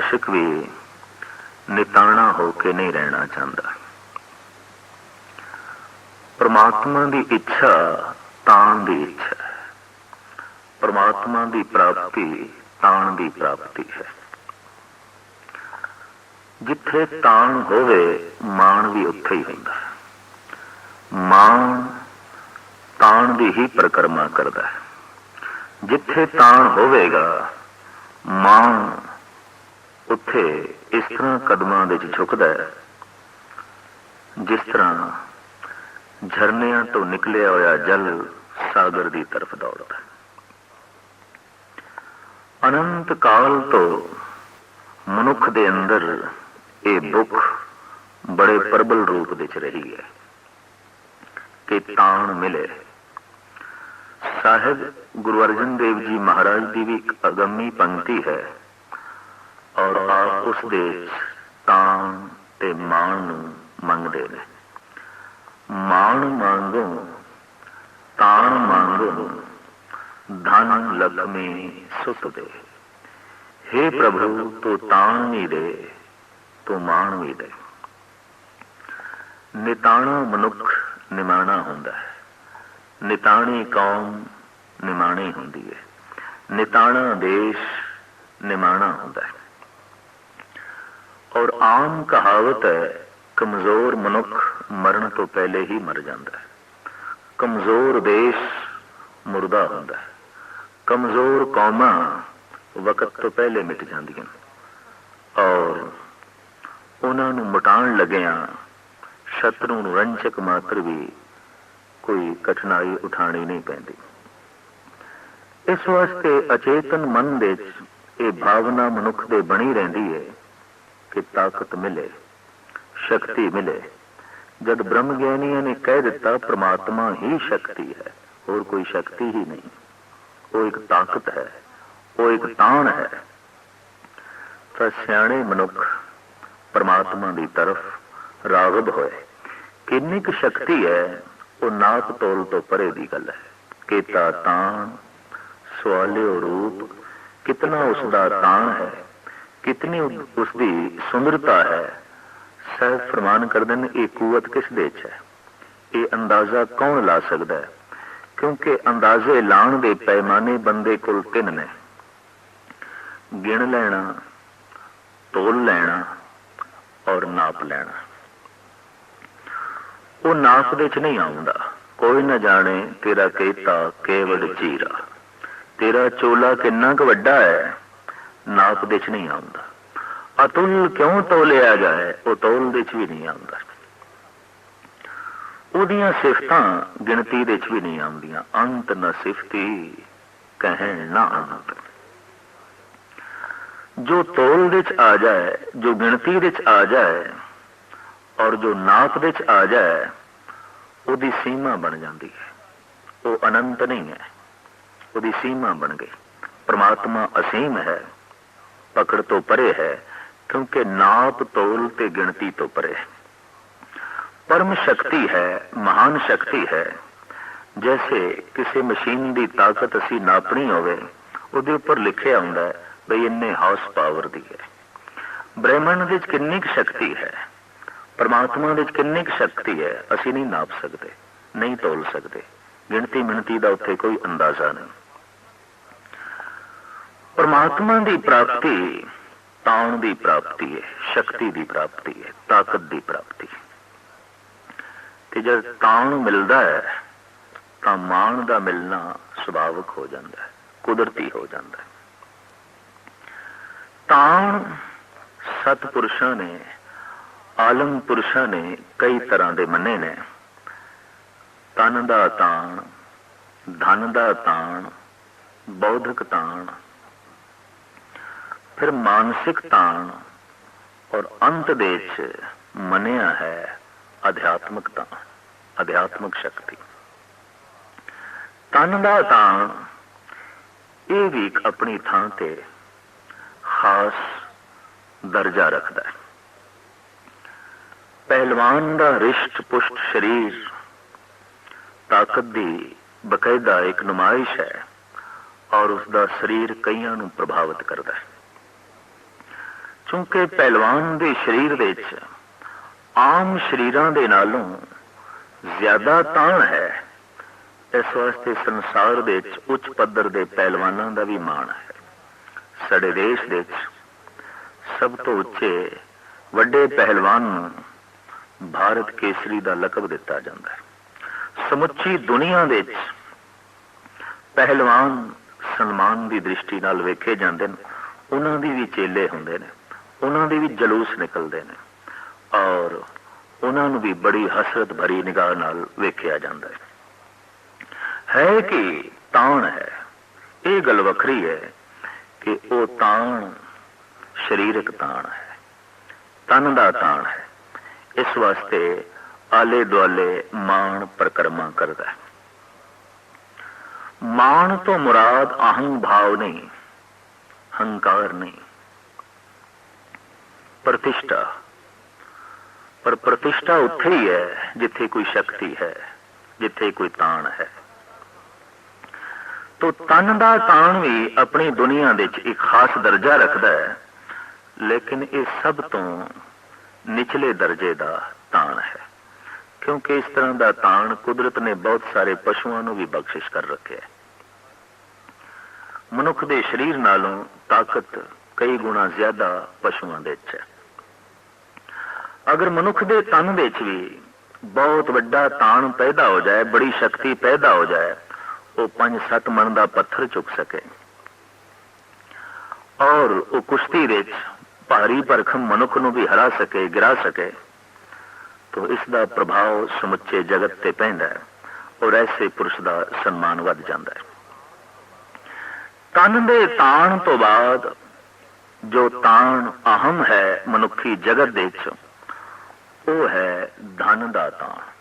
ਦਾ ਵੀ ਨਿਤਾਣਾ ਹੋ ਕੇ ਨਹੀਂ ਰਹਿਣਾ ਚਾਹੁੰਦਾ। ਪਰਮਾਤਮਾ ਦੀ ਇੱਛਾ ਤਾਣ ਦੀ ਇੱਛਾ ਪਰਮਾਤਮਾ ਦੀ ਪ੍ਰਾਪਤੀ ਤਾਣ ਦੀ ਪ੍ਰਾਪਤੀ ਹੈ। ਜਿੱਥੇ ਤਾਣ ਹੋਵੇ, ਮਾਣ ਵੀ ਉੱਥੇ ਹੀ ਹੁੰਦਾ ਹੈ। ਮਾਣ ਤਾਣ ਦੀ ਹੀ ਪ੍ਰਕਰਮਾ ਕਰਦਾ ਹੈ। ਜਿੱਥੇ ਤਾਣ ਹੋਵੇਗਾ, ਮਾਣ ਉੱਥੇ ਇਸ ਤਰ੍ਹਾਂ ਕਦਮਾਂ ਦੇ ਵਿੱਚ ਝੁਕਦਾ ਹੈ, ਜਿਸ ਤਰ੍ਹਾਂ ਝਰਨਿਆਂ ਤੋਂ ਨਿਕਲਿਆ ਹੋਇਆ ਜਲ ਸਾਗਰ ਦੀ ਤਰਫ ਦੌੜਦਾ ਹੈ। ਅਨੰਤ ਕਾਲ ਤੋਂ ਮਨੁੱਖ ਦੇ ਅੰਦਰ ਇਹ ਭੁੱਖ ਬੜੇ ਪ੍ਰਬਲ ਰੂਪ ਵਿੱਚ ਰਹੀ ਹੈ ਕਿ ਤਾਣ ਮਿਲੇ। ਸਾਹਿਬ ਗੁਰੂ ਅਰਜਨ ਦੇਵ ਜੀ ਮਹਾਰਾਜ ਦੀ ਵੀ ਇੱਕ ਅਗੰਮੀ ਪੰਕਤੀ ਹੈ। ਔਰ ਆਪ ਉਸ ਦੇ ਤਾਂ ਤੇ ਮਾਣ ਨੂੰ ਮੰਗਦੇ ਨੇ। ਮਾਣ ਮੰਗੋ ਤਾਂ ਮੰਗੋ ਧਨ ਲਖਮੀ ਸੁਤ ਦੇ हे ਪ੍ਰਭੂ, ਤੂੰ ਤਾਂ ਹੀ ਦੇ, ਤੂੰ ਮਾਣ ਵੀ ਦੇ। ਨਿਤਾਣਾ ਮਨੁੱਖ ਨਿਮਾਣਾ ਹੁੰਦਾ ਹੈ। ਨਿਤਾਣੀ ਕੌਮ ਨਿਮਾਣੀ ਹੁੰਦੀ ਹੈ। ਨਿਤਾਣਾ ਦੇਸ਼ ਨਿਮਾਣਾ ਹੁੰਦਾ ਹੈ। ਔਰ ਆਮ ਕਹਾਵਤ ਹੈ, ਕਮਜ਼ੋਰ ਮਨੁੱਖ ਮਰਨ ਤੋਂ ਪਹਿਲੇ ਹੀ ਮਰ ਜਾਂਦਾ ਹੈ। ਕਮਜ਼ੋਰ ਦੇਸ਼ ਮੁਰਦਾ ਹੁੰਦਾ ਹੈ। ਕਮਜ਼ੋਰ ਕੌਮਾਂ ਵਕਤ ਤੋਂ ਪਹਿਲੇ ਮਿਟ ਜਾਂਦੀਆਂ ਔਰ ਉਹਨਾਂ ਨੂੰ ਮਟਾਉਣ ਲੱਗਿਆਂ ਸ਼ਤਰੂ ਨੂੰ ਰੰਚਕ ਮਾਤਰ ਵੀ ਕੋਈ ਕਠਿਨਾਈ ਉਠਾਣੀ ਨਹੀਂ ਪੈਂਦੀ। ਇਸ ਵਾਸਤੇ ਅਚੇਤਨ ਮਨ ਦੇ ਇਹ ਭਾਵਨਾ ਮਨੁੱਖ ਦੇ ਬਣੀ ਰਹਿੰਦੀ ਹੈ ਕਿ ਤਾਕਤ ਮਿਲੇ, ਸ਼ਕਤੀ ਮਿਲੇ। ਜਦ ਬ੍ਰਹਮ ਗਿਆਨੀਆਂ ਨੇ ਕਹਿ ਦਿੱਤਾ, ਪ੍ਰਮਾਤਮਾ ਹੀ ਸ਼ਕਤੀ ਹੈ, ਹੋਰ ਕੋਈ ਸ਼ਕਤੀ ਹੀ ਨਹੀਂ। ਉਹ ਇੱਕ ਤਾਕਤ ਹੈ, ਉਹ ਇੱਕ ਤਾਣ ਹੈ। ਤਾਂ ਸਿਆਣੇ ਮਨੁੱਖ ਪਰਮਾਤਮਾ ਦੀ ਤਰਫ ਰਾਗਬ ਹੋਏ। ਕਿੰਨੀ ਕੁ ਸ਼ਕਤੀ ਹੈ, ਉਹ ਨਾਪ ਤੋਲ ਤੋਂ ਪਰੇ ਦੀ ਗੱਲ ਹੈ। ਕੀਤਾ ਤਾਣ ਸਵਾਲਿਓ ਰੂਪ, ਕਿਤਨਾ ਉਸ ਦਾ ਤਾਣ ਹੈ। ਕਿਤਨੀ ਉਸ ਦੀ ਸੁੰਦਰਤਾ ਹੈ, ਸਹਿਬ ਫਰਮਾਨ ਕਰਦੇ ਨੇ ਇਹ ਕੂਵਤ ਕਿਸ ਦੇ ਚ ਹੈ? ਇਹ ਅੰਦਾਜ਼ਾ ਕੌਣ ਲਾ ਸਕਦਾ ਹੈ? ਕਿਉਂਕਿ ਅੰਦਾਜ਼ੇ ਲਾਣ ਦੇ ਪੈਮਾਨੇ ਬੰਦੇ ਕੋਲ ਤਿੰਨ ਨੇ। ਗਿਣ ਲੈਣਾ, ਤੋਲ ਲੈਣਾ ਔਰ ਨਾਪ ਲੈਣਾ। ਉਹ ਨਾਪ ਦੇ ਚ ਨਹੀਂ ਆਉਂਦਾ। ਕੋਈ ਨਾ ਜਾਣੇ ਤੇਰਾ ਕਹਿਤਾ ਕੇਵਲ ਜੀਰਾ। ਤੇਰਾ ਚੋਲਾ ਕਿੰਨਾ ਕੁ ਵੱਡਾ ਹੈ? ਨਾਪ ਦੇ ਚ ਨਹੀਂ ਆਉਂਦਾ। ਅਤੁਲ ਕਿਉਂ ਤੋਲਿਆ ਜਾਏ, ਉਹ ਤੋਲ ਦੇ ਚ ਵੀ ਨਹੀਂ ਆਉਂਦਾ। ਉਹਦੀਆਂ ਸਿਫਤਾਂ ਗਿਣਤੀ ਦੇ ਚ ਵੀ ਨਹੀਂ ਆਉਂਦੀਆਂ। ਅੰਤ ਨਾ ਸਿਫਤੀ ਕਹਿਣ ਨਾ ਅੰਤ ਜੋ ਤੋਲ ਵਿੱਚ ਆ ਜਾਏ, ਜੋ ਗਿਣਤੀ ਵਿੱਚ ਆ ਜਾਏ, ਔਰ ਜੋ ਨਾਪ ਵਿੱਚ ਆ ਜਾਏ, ਉਹਦੀ ਸੀਮਾ ਬਣ ਜਾਂਦੀ ਹੈ। ਉਹ ਅਨੰਤ ਨਹੀਂ ਹੈ। ਉਹਦੀ ਸੀਮਾ ਬਣ ਗਈ। ਪ੍ਰਮਾਤਮਾ ਅਸੀਮ ਹੈ। ਪਕੜ ਤੋਂ ਪਰੇ ਹੈ, ਕਿਉਂਕਿ ਨਾਪ ਤੋਲ ਤੇ ਗਿਣਤੀ ਤੋਂ ਪਰੇ। ਪਰਮ ਸ਼ਕਤੀ ਹੈ, ਮਹਾਨ ਸ਼ਕਤੀ ਹੈ। ਜੈਸੇ ਕਿਸੇ ਮਸ਼ੀਨ ਦੀ ਤਾਕਤ ਅਸੀਂ ਨਾਪਣੀ ਹੋਵੇ, ਉਹਦੇ ਉੱਪਰ ਲਿਖਿਆ ਹੁੰਦਾ ਹੈ, ਬਈ ਇੰਨੇ ਹਾਊਸ ਪਾਵਰ ਦੀ ਹੈ। ਬ੍ਰਹਮੰਡ ਵਿੱਚ ਕਿੰਨੀ ਕੁ ਸ਼ਕਤੀ ਹੈ? ਪਰਮਾਤਮਾ ਵਿੱਚ ਕਿੰਨੀ ਕੁ ਸ਼ਕਤੀ ਹੈ? ਅਸੀਂ ਨਹੀਂ ਨਾਪ ਸਕਦੇ, ਨਹੀਂ ਤੋਲ ਸਕਦੇ। ਗਿਣਤੀ ਮਿਣਤੀ ਦਾ ਉੱਥੇ ਕੋਈ ਅੰਦਾਜ਼ਾ ਨਹੀਂ। ਪਰਮਾਤਮਾ ਦੀ ਪ੍ਰਾਪਤੀ ਤਾਣ ਦੀ ਪ੍ਰਾਪਤੀ ਹੈ, ਸ਼ਕਤੀ ਦੀ ਪ੍ਰਾਪਤੀ ਹੈ, ਤਾਕਤ ਦੀ ਪ੍ਰਾਪਤੀ ਤੇ ਜਦ ਤਾਣ ਮਿਲਦਾ ਹੈ, ਤਾਂ ਮਾਣ ਦਾ ਮਿਲਣਾ ਸੁਭਾਵਿਕ ਹੋ ਜਾਂਦਾ ਹੈ, ਕੁਦਰਤੀ ਹੋ ਜਾਂਦਾ ਹੈ। ਤਾਣ ਸਤਪੁਰਸ਼ਾਂ ਨੇ, ਆਲਮ ਪੁਰਸ਼ਾਂ ਨੇ ਕਈ ਤਰ੍ਹਾਂ ਦੇ ਮੰਨੇ ਨੇ। ਤਨ ਦਾ ਤਾਣ, ਧਨ ਦਾ ਤਾਣ, ਬੌਧਿਕ ਤਾਣ ਫਿਰ ਮਾਨਸਿਕ ਤਾਣ ਔਰ ਅੰਤ ਦੇ ਵਿੱਚ ਮੰਨਿਆ ਹੈ ਅਧਿਆਤਮਿਕਤਾ ਅਧਿਆਤਮਿਕ ਸ਼ਕਤੀ। ਤਨ ਦਾ ਤਾਣ, ਇਹ ਵੀ ਇੱਕ ਆਪਣੀ ਥਾਂ ਤੇ ਖਾਸ ਦਰਜਾ ਰੱਖਦਾ ਹੈ। ਪਹਿਲਵਾਨ ਦਾ ਰਿਸ਼ਟ ਪੁਸ਼ਟ ਸਰੀਰ ਤਾਕਤ ਦੀ ਬਕਾਇਦਾ ਇੱਕ ਨੁਮਾਇਸ਼ ਹੈ ਔਰ ਉਸ ਦਾ ਸਰੀਰ ਕਈਆਂ ਨੂੰ ਪ੍ਰਭਾਵਿਤ ਕਰਦਾ ਹੈ। ਕਿਉਂਕਿ ਪਹਿਲਵਾਨ ਦੇ ਸਰੀਰ ਵਿੱਚ, ਆਮ ਸਰੀਰਾਂ ਦੇ ਨਾਲੋਂ ਜ਼ਿਆਦਾ ਤਾਣ ਹੈ। ਇਸ ਵਾਸਤੇ ਸੰਸਾਰ ਦੇ ਵਿੱਚ ਉੱਚ ਪੱਧਰ ਦੇ ਪਹਿਲਵਾਨਾਂ ਦਾ ਵੀ ਮਾਣ ਹੈ। ਸਾਡੇ ਦੇਸ਼ ਦੇ ਵਿੱਚ ਸਭ ਤੋਂ ਉੱਚੇ ਵੱਡੇ ਪਹਿਲਵਾਨ ਨੂੰ ਭਾਰਤ ਕੇਸਰੀ ਦਾ ਲਕਬ ਦਿੱਤਾ ਜਾਂਦਾ ਹੈ। ਸਮੁੱਚੀ ਦੁਨੀਆ ਦੇ ਵਿੱਚ ਪਹਿਲਵਾਨ ਸਨਮਾਨ ਦੀ ਦ੍ਰਿਸ਼ਟੀ ਨਾਲ ਵੇਖੇ ਜਾਂਦੇ ਨੇ, ਉਹਨਾਂ ਦੀ ਵੀ ਚੇਲੇ ਹੁੰਦੇ ਨੇ। ਉਹਨਾਂ ਦੇ ਵੀ ਜਲੂਸ ਨਿਕਲਦੇ ਨੇ ਔਰ ਉਹਨਾਂ ਨੂੰ ਵੀ ਬੜੀ ਹਸਰਤ ਭਰੀ ਨਿਗਾਹ ਨਾਲ ਵੇਖਿਆ ਜਾਂਦਾ ਹੈ। ਹੈ ਕਿ ਤਾਣ ਹੈ, ਇਹ ਗੱਲ ਵੱਖਰੀ ਹੈ ਕਿ ਉਹ ਤਾਣ ਸਰੀਰਕ ਤਾਣ ਹੈ, ਤਨ ਦਾ ਤਾਣ ਹੈ। ਇਸ ਵਾਸਤੇ ਆਲੇ ਦੁਆਲੇ ਮਾਣ ਪ੍ਰਕਰਮਾ ਕਰਦਾ ਹੈ। ਮਾਣ ਤੋਂ ਮੁਰਾਦ ਅਹੰ ਭਾਵ ਨਹੀਂ, ਹੰਕਾਰ ਨਹੀਂ। ਪ੍ਰਤਿਸ਼ਠਾ। ਪਰ ਪ੍ਰਤਿਸ਼ਠਾ ਉੱਥੇ ਹੀ ਹੈ, ਜਿੱਥੇ ਕੋਈ ਸ਼ਕਤੀ ਹੈ, ਜਿੱਥੇ ਕੋਈ ਤਾਣ ਹੈ। ਤੋ ਤਨ ਦਾ ਤਾਣ ਵੀ ਆਪਣੀ ਦੁਨੀਆ ਦੇ ਵਿੱਚ ਇੱਕ ਖਾਸ ਦਰਜਾ ਰੱਖਦਾ ਹੈ, ਲੇਕਿਨ ਇਹ ਸਭ ਤੋਂ ਨਿਚਲੇ ਦਰਜੇ ਦਾ ਤਾਣ ਹੈ, ਕਿਉਂਕਿ ਇਸ ਤਰ੍ਹਾਂ ਦਾ ਤਾਣ ਕੁਦਰਤ ਨੇ ਬਹੁਤ ਸਾਰੇ ਪਸ਼ੂਆਂ ਨੂੰ ਵੀ ਬਖਸ਼ਿਸ਼ ਕਰ ਰੱਖਿਆ ਹੈ। ਮਨੁੱਖ ਦੇ ਸਰੀਰ ਨਾਲੋਂ ਤਾਕਤ ਕਈ ਗੁਣਾ ਜ਼ਿਆਦਾ ਪਸ਼ੂਆਂ ਦੇ ਵਿੱਚ ਹੈ। ਅਗਰ ਮਨੁੱਖ ਦੇ ਤਨ ਵਿੱਚ ਵੀ ਬਹੁਤ ਵੱਡਾ ਤਾਣ ਪੈਦਾ ਹੋ ਜਾਏ, ਬੜੀ ਸ਼ਕਤੀ ਪੈਦਾ ਹੋ ਜਾਏ, ਉਹ 5-7 ਮਣ ਦਾ ਪੱਥਰ ਚੁੱਕ ਸਕੇ। ਔਰ ਉਹ ਕੁਸ਼ਤੀ ਵਿੱਚ ਭਾਰੀ ਭਰਖਮ ਮਨੁੱਖ ਨੂੰ ਵੀ ਹਰਾ ਸਕੇ, ਗਿਰਾ ਸਕੇ, ਤੋ ਇਸ ਦਾ ਪ੍ਰਭਾਵ ਸਮੁੱਚੇ ਜਗਤ ਤੇ ਪੈਂਦਾ ਹੈ ਔਰ ਐਸੇ ਪੁਰਸ਼ ਦਾ ਸਨਮਾਨ ਵੱਧ ਜਾਂਦਾ ਹੈ। ਤਨ ਦੇ ਤਾਣ ਤੋਂ ਬਾਅਦ ਜੋ ਤਾਣ ਅਹਮ ਹੈ ਮਨੁੱਖੀ ਜਗਤ ਦੇ ਵਿੱਚ ਉਹ ਹੈ ਧਨ ਦਾ ਤਾਣ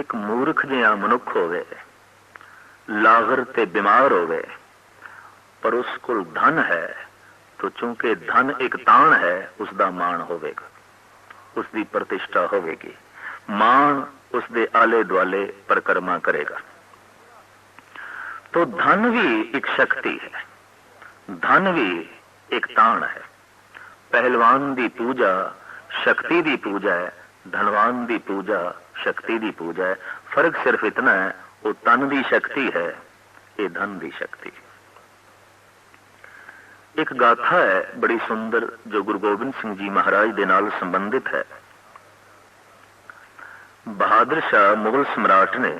ਇੱਕ ਮੂਰਖ ਜਿਹਾ ਮਨੁੱਖ ਹੋਵੇ, ਲਾਗਰ ਤੇ ਬਿਮਾਰ ਹੋਵੇ, ਪਰ ਉਸ ਕੋਲ ਧਨ ਹੈ, ਤੋ ਚੂੰਕਿ ਧਨ ਇੱਕ ਤਾਣ ਹੈ ਉਸ ਦਾ ਮਾਣ ਹੋਵੇਗਾ ਉਸ ਦੀ ਪ੍ਰਤਿਸ਼ਠਾ ਹੋਵੇਗੀ। ਮਾਣ ਉਸ ਦੇ ਆਲੇ ਦੁਆਲੇ ਪ੍ਰਕਰਮਾ ਕਰੇਗਾ। ਤੋ ਧਨ ਵੀ ਇੱਕ ਸ਼ਕਤੀ ਹੈ, ਧਨ ਵੀ ਇੱਕ ਤਾਣ ਹੈ। ਪਹਿਲਵਾਨ ਦੀ ਪੂਜਾ ਸ਼ਕਤੀ ਦੀ ਪੂਜਾ ਹੈ, ਧਨਵਾਨ ਦੀ ਪੂਜਾ, ਸ਼ਕਤੀ ਦੀ ਪੂਜਾ ਹੈ। ਫ਼ਰਕ ਸਿਰਫ ਇਤਨਾ ਹੈ, ਉਹ ਤਨ ਦੀ ਸ਼ਕਤੀ ਹੈ, ਇਹ ਧਨ ਦੀ ਸ਼ਕਤੀ। ਇੱਕ ਗਾਥਾ ਹੈ, ਬੜੀ ਸੁੰਦਰ, ਜੋ ਗੁਰੂ ਗੋਬਿੰਦ ਸਿੰਘ ਜੀ ਮਹਾਰਾਜ ਦੇ ਨਾਲ ਸੰਬੰਧਿਤ ਹੈ। ਬਹਾਦਰ ਸ਼ਾਹ ਮੁਗਲ ਸਮਰਾਟ ਨੇ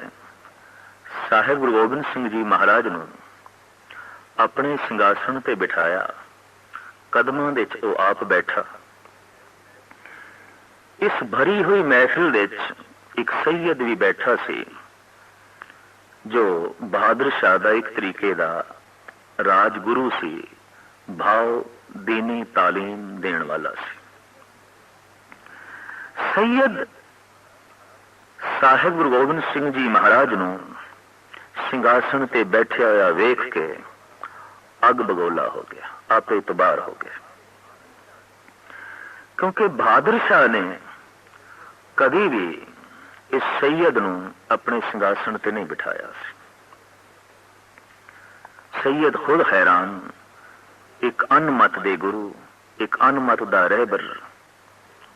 ਸਾਹਿਬ ਗੁਰੂ ਗੋਬਿੰਦ ਸਿੰਘ ਜੀ ਮਹਾਰਾਜ ਨੂੰ ਆਪਣੇ ਸਿੰਘਾਸਣ ਤੇ ਬਿਠਾਇਆ। ਕਦਮਾਂ ਦੇ ਵਿੱਚ ਉਹ ਆਪ ਬੈਠਾ। ਇਸ ਭਰੀ ਹੋਈ ਮਹਿਫਿਲ ਵਿੱਚ ਇੱਕ ਸੈਯਦ ਵੀ ਬੈਠਾ ਸੀ, ਜੋ ਬਹਾਦਰ ਸ਼ਾਹ ਦਾ ਇੱਕ ਤਰੀਕੇ ਦਾ ਰਾਜਗੁਰੂ ਸੀ, ਭਾਵ ਦੀਨੀ ਤਾਲੀਮ ਦੇਣ ਵਾਲਾ ਸੀ। ਸੈਯਦ ਸਾਹਿਬ ਗੁਰੂ ਗੋਬਿੰਦ ਸਿੰਘ ਜੀ ਮਹਾਰਾਜ ਨੂੰ ਸਿੰਘਾਸਣ ਤੇ ਬੈਠਿਆ ਹੋਇਆ ਵੇਖ ਕੇ ਅਗ ਬਗੋਲਾ ਹੋ ਗਿਆ, ਆਪੇ ਇਤਬਾਰ ਹੋ ਗਿਆ। ਕਿਉਂਕਿ ਬਹਾਦਰ ਸ਼ਾਹ ਨੇ ਕਦੀ ਵੀ ਇਸ ਸੈਯਦ ਨੂੰ ਆਪਣੇ ਸਿੰਘਾਸਣ ਤੇ ਨਹੀਂ ਬਿਠਾਇਆ ਸੀ। ਸੈਯਦ ਖੁਦ ਹੈਰਾਨ, ਇੱਕ ਅਨਮਤ ਦੇ ਗੁਰੂ, ਇੱਕ ਅਨਮਤ ਦਾ ਰਹਿਬਰ,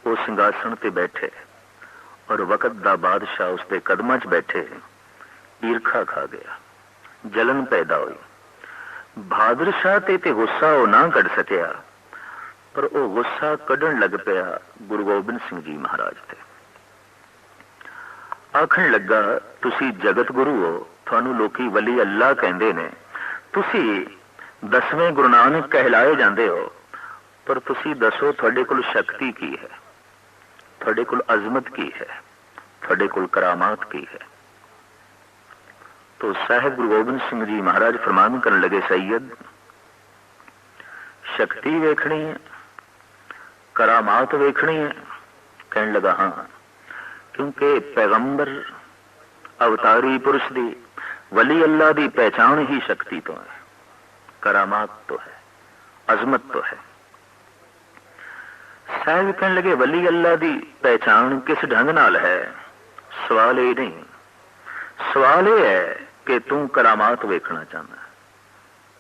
ਉਹ ਸਿੰਘਾਸਣ ਤੇ ਬੈਠੇ ਔਰ ਵਕਤ ਦਾ ਬਾਦਸ਼ਾਹ ਉਸ ਦੇ ਕਦਮਾਂ 'ਚ ਬੈਠੇ, ਈਰਖਾ ਖਾ ਗਿਆ, ਜਲਨ ਪੈਦਾ ਹੋਈ। ਬਹਾਦਰ ਸ਼ਾਹ ਤੇ ਤੇ ਗੁੱਸਾ ਉਹ ਨਾ ਕੱਢ ਸਕਿਆ, ਪਰ ਉਹ ਗੁੱਸਾ ਕੱਢਣ ਲੱਗ ਪਿਆ ਗੁਰੂ ਗੋਬਿੰਦ ਸਿੰਘ ਜੀ ਮਹਾਰਾਜ ਤੇ। ਆਖਣ ਲੱਗਾ, ਤੁਸੀਂ ਜਗਤ ਗੁਰੂ ਹੋ। ਤੁਹਾਨੂੰ ਲੋਕੀ ਵਲੀ ਅੱਲਾ ਕਹਿੰਦੇ ਨੇ। ਤੁਸੀਂ ਦਸਵੇਂ ਗੁਰੂ ਨਾਨਕ ਕਹਿਲਾਏ ਜਾਂਦੇ ਹੋ। ਪਰ ਤੁਸੀਂ ਦੱਸੋ, ਤੁਹਾਡੇ ਕੋਲ ਸ਼ਕਤੀ ਕੀ ਹੈ? ਤੁਹਾਡੇ ਕੋਲ ਅਜ਼ਮਤ ਕੀ ਹੈ? ਤੁਹਾਡੇ ਕੋਲ ਕਰਾਮਾਤ ਕੀ ਹੈ? ਤੋ ਸਾਹਿਬ ਗੁਰੂ ਗੋਬਿੰਦ ਸਿੰਘ ਜੀ ਮਹਾਰਾਜ ਫਰਮਾਨ ਕਰਨ ਲੱਗੇ ਸੈਯਦ ਸ਼ਕਤੀ ਵੇਖਣੀ ਹੈ, ਕਰਾਮਾਤ ਵੇਖਣੀ ਹੈ ਕਹਿਣ ਲਗਾ ਹਾਂ ਕਿਉਂਕਿ ਪੈਗੰਬਰ ਅਵਤਾਰੀ ਪੁਰਸ਼ ਦੀ ਵਲੀ ਅੱਲਾ ਦੀ ਪਹਿਚਾਨ ਹੀ ਸ਼ਕਤੀ ਤੋਂ ਹੈ ਕਰਾਮਾਤ ਤੋਂ ਹੈ ਅਜ਼ਮਤ ਤੋਂ ਹੈ ਸਾਹਿਬ ਕਹਿਣ ਲਗੇ ਵਲੀ ਅੱਲਾ ਦੀ ਪਹਿਚਾਨ ਕਿਸ ਢੰਗ ਨਾਲ ਹੈ ਸਵਾਲ ਇਹ ਨਹੀਂ ਸਵਾਲ ਇਹ ਹੈ ਕਿ ਤੂੰ ਕਰਾਮਾਤ ਵੇਖਣਾ ਚਾਹੁੰਦਾ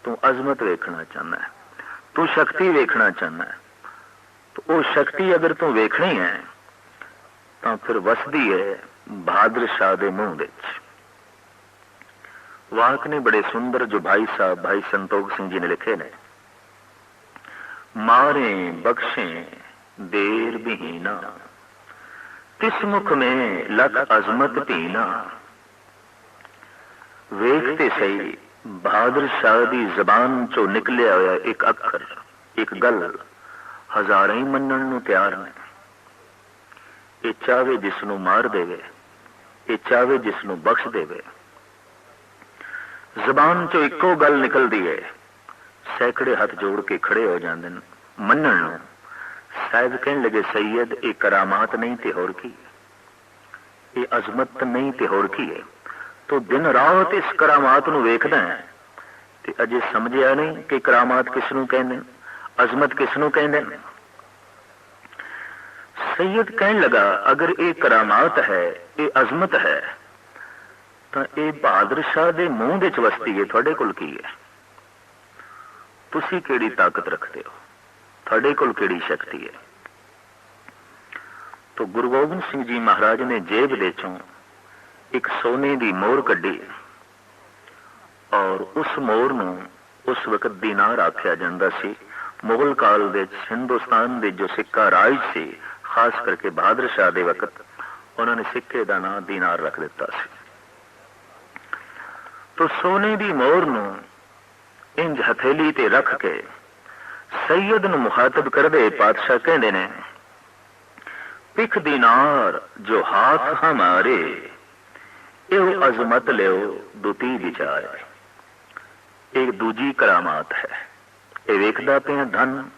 ਤੂੰ ਅਜ਼ਮਤ ਵੇਖਣਾ ਚਾਹੁੰਦਾ ਤੂੰ ਸ਼ਕਤੀ ਵੇਖਣਾ ਚਾਹੁੰਦਾ ਉਹ ਸ਼ਕਤੀ ਅਗਰ ਤੂੰ ਵੇਖਣੀ ਹੈ ਤਾਂ ਫਿਰ ਵਸਦੀ ਹੈ ਬਹਾਦਰ ਸ਼ਾਹ ਦੇ ਮੂੰਹ ਵਿੱਚ। ਵਾਕ ਨੇ ਬੜੇ ਸੁੰਦਰ ਜੋ ਭਾਈ ਸਾਹਿਬ ਭਾਈ ਸੰਤੋਖ ਸਿੰਘ ਜੀ ਨੇ ਲਿਖੇ ਨੇ, ਮਾਰੇ ਬਖਸ਼ੇ ਦੇਰ ਬਹੀਨਾ ਤਿਸ ਮੁਖ ਮੇ ਲਖ ਅਜ਼ਮਤ ਪੀਨਾ ਵੇਖਤੇ ਸਹੀ ਬਹਾਦਰ ਸ਼ਾਹ ਦੀ ਜ਼ਬਾਨ ਚੋਂ ਨਿਕਲਿਆ ਹੋਇਆ ਇੱਕ ਅੱਖਰ, ਇੱਕ ਗੱਲ ਹਜ਼ਾਰਾਂ ਹੀ ਮੰਨਣ ਨੂੰ ਤਿਆਰ ਨੇ। ਇਹ ਚਾਵੇ ਜਿਸ ਨੂੰ ਮਾਰ ਦੇਵੇ, ਇਹ ਚਾਵੇ ਜਿਸ ਨੂੰ ਬਖਸ਼ ਦੇਵੇ। ਜ਼ਬਾਨ ਚੋਂ ਇੱਕੋ ਗੱਲ ਨਿਕਲਦੀ ਹੈ ਸੈਕੜੇ ਹੱਥ ਜੋੜ ਕੇ ਖੜੇ ਹੋ ਜਾਂਦੇ ਨੇ, ਮੰਨਣ ਨੂੰ। ਸਾਹਿਬ ਕਹਿਣ ਲੱਗੇ, ਸੈਯਦ, ਇਹ ਕਰਾਮਾਤ ਨਹੀਂ ਤੇ ਹੋਰ ਕੀ? ਇਹ ਅਜ਼ਮਤ ਨਹੀਂ ਤੇ ਹੋਰ ਕੀ ਹੈ ਤੋ ਦਿਨ ਰਾਤ ਇਸ ਕਰਾਮਾਤ ਨੂੰ ਵੇਖਦਾ ਹੈ ਤੇ ਅਜੇ ਸਮਝਿਆ ਨਹੀਂ ਕਿ ਕਰਾਮਾਤ ਕਿਸ ਨੂੰ ਕਹਿੰਦੇ ਅਜ਼ਮਤ ਕਿਸ ਨੂੰ ਕਹਿੰਦੇ ਨੇ? ਸੈਯਦ ਕਹਿਣ ਲਗਾ ਅਗਰ ਇਹ ਕਰਾਮਾਤ ਹੈ ਇਹ ਅਜ਼ਮਤ ਹੈ ਤਾਂ ਇਹ ਬਹਾਦਰ ਸ਼ਾਹ ਦੇ ਮੂੰਹ ਵਿੱਚ ਵਸਦੀ ਹੈ ਤੁਹਾਡੇ ਕੋਲ ਕੀ ਹੈ ਤੁਸੀਂ ਕਿਹੜੀ ਤਾਕਤ ਰੱਖਦੇ ਹੋ ਤੁਹਾਡੇ ਕੋਲ ਕਿਹੜੀ ਸ਼ਕਤੀ ਹੈ ਤਾਂ ਗੁਰੂ ਗੋਬਿੰਦ ਸਿੰਘ ਜੀ ਮਹਾਰਾਜ ਨੇ ਜੇਬ ਦੇ ਚੋਂ ਇੱਕ ਸੋਨੇ ਦੀ ਮੋਹਰ ਕੱਢੀ ਔਰ ਉਸ ਮੋਹਰ ਨੂੰ ਉਸ ਵਕਤ ਦਿਨਾਰ ਆਖਿਆ ਜਾਂਦਾ ਸੀ ਮੁਗਲ ਕਾਲ ਦੇ ਹਿੰਦੁਸਤਾਨ ਦੇ ਜੋ ਸਿੱਕਾ ਰਾਜ ਸੀ ਖਾਸ ਕਰਕੇ ਬਹਾਦਰ ਸ਼ਾਹ ਦੇ ਵਕਤ ਉਹਨਾਂ ਨੇ ਸਿੱਕੇ ਦਾ ਨਾਂ ਦਿਨਾਰ ਰੱਖ ਦਿੱਤਾ ਸੀ। ਤੋ ਸੋਨੇ ਦੀ ਮੋਹਰ ਨੂੰ ਇੰਜ ਹਥੇਲੀ ਤੇ ਰੱਖ ਕੇ ਸੈਯਦ ਨੂੰ ਮੁਖਾਤਬ ਕਰਦੇ ਪਾਤਸ਼ਾਹ ਕਹਿੰਦੇ ਨੇ ਪਿਖ ਦੀਨਾਰ ਜੋ ਹਾਥ ਹਮਾਰੇ, ਇਹ ਅਜ਼ਮਤ ਲਿਓ ਦੁਤੀ ਵਿਚਾਰ। ਇਹ ਦੂਜੀ ਕਰਾਮਾਤ ਹੈ। ਇਹ ਵੇਖਦਾ ਪਿਆ ਧਨ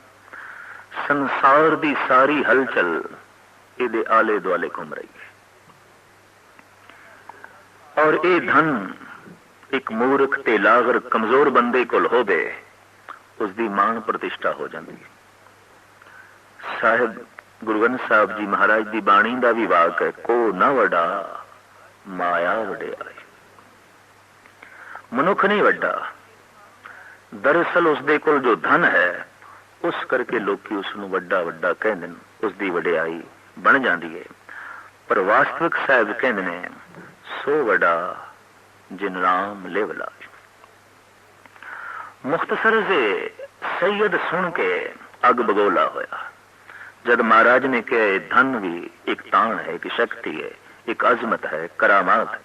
ਸੰਸਾਰ ਦੀ ਸਾਰੀ ਹਲਚਲ ਇਹਦੇ ਆਲੇ ਦੁਆਲੇ ਘੁੰਮ ਰਹੀ ਹੈ। ਔਰ ਇਹ ਧਨ ਇੱਕ ਮੂਰਖ ਤੇ ਲਾਗਰ ਕਮਜ਼ੋਰ ਬੰਦੇ ਕੋਲ ਹੋਵੇ ਉਸ ਦੀ ਮਾਨ ਪ੍ਰਤਿਸ਼ਠਾ ਹੋ ਜਾਂਦੀ ਹੈ। ਸਾਹਿਬ ਗੁਰੂ ਗ੍ਰੰਥ ਸਾਹਿਬ ਜੀ ਮਹਾਰਾਜ ਦੀ ਬਾਣੀ ਦਾ ਵੀ ਵਾਕ ਹੈ, ਕੋ ਨਾ ਵਡਾ ਮਾਇਆ ਵਡਿਆਈ। ਮਨੁੱਖ ਨਹੀਂ ਵੱਡਾ। ਦਰਅਸਲ ਉਸ ਦੇ ਕੋਲ ਜੋ ਧਨ ਹੈ ਉਸ ਕਰਕੇ ਲੋਕੀ ਉਸ ਨੂੰ ਵੱਡਾ ਵੱਡਾ ਕਹਿੰਦੇ ਨੇ ਉਸ ਦੀ ਵਡਿਆਈ ਬਣ ਜਾਂਦੀ ਹੈ। ਪਰ ਵਾਸਤਵਿਕ ਸਾਹਿਬ ਕਹਿੰਦੇ ਨੇ, ਸੋ ਵੱਡਾ ਜਿਨ ਰਾਮ ਲੇਵਲਾ ਮੁਖਤਸਰ ਦੇ ਸੈਦ ਸੁਣ ਕੇ ਅਗ ਬਗੋਲਾ ਹੋਇਆ। ਜਦ ਮਹਾਰਾਜ ਨੇ ਕਿਹਾ, ਇਹ ਧਨ ਵੀ ਇੱਕ ਤਾਣ ਹੈ ਕਿ ਸ਼ਕਤੀ ਹੈ, ਇੱਕ ਅਜ਼ਮਤ ਹੈ, ਕਰਾਮਾਤ ਹੈ।